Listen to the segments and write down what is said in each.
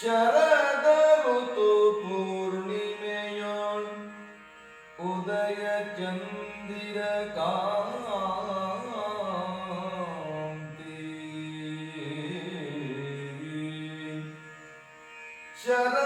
ಶರದ ಋತು ಪೂರ್ಣಿಮೆಯೋಳ್ ಉದಯ ಚಂದಿರ ಕಾಂತಿ. ಶರದ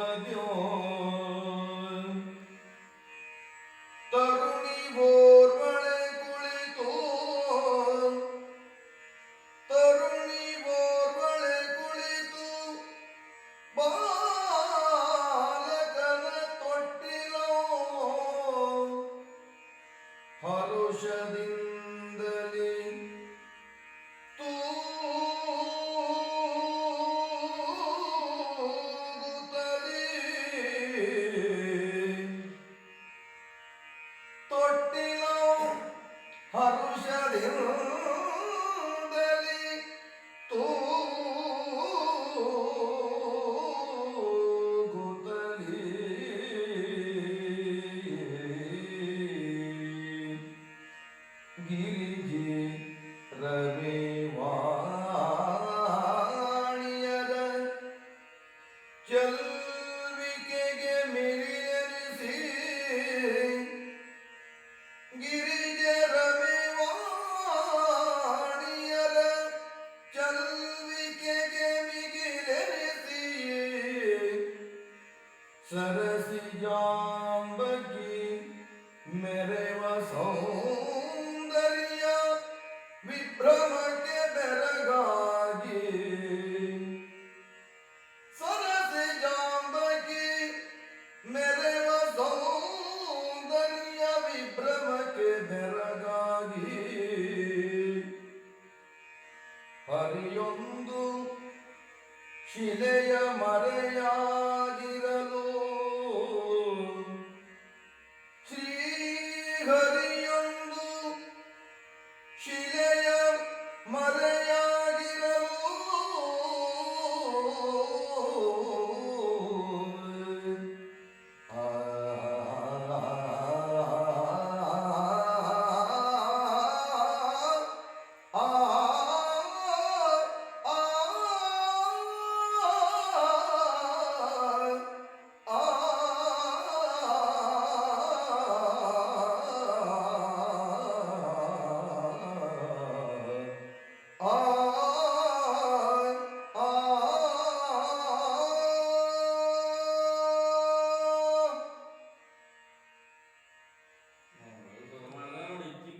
ভরসা দিন ಗಿರಿಜೆ ರವಿವಾಣಿಯರ ಚಲ್ವಿಕೆಗೆ ಮಿರಿಯರಿಸಿ ಗಿರಿಜೆ ರವಿವಾಣಿಯರ ಚಲ್ವಿಕೆಗೆ ಮಿಗಿಲೆನಿಸಿ ಸರಸಿ ಶಿಲೆಯ ಮರೆಯಾಗಿರಲು ಶ್ರೀಹರಿಯೊಂದು ಶಿಲೆಯ ಮರೆಯಾಗಿರಲು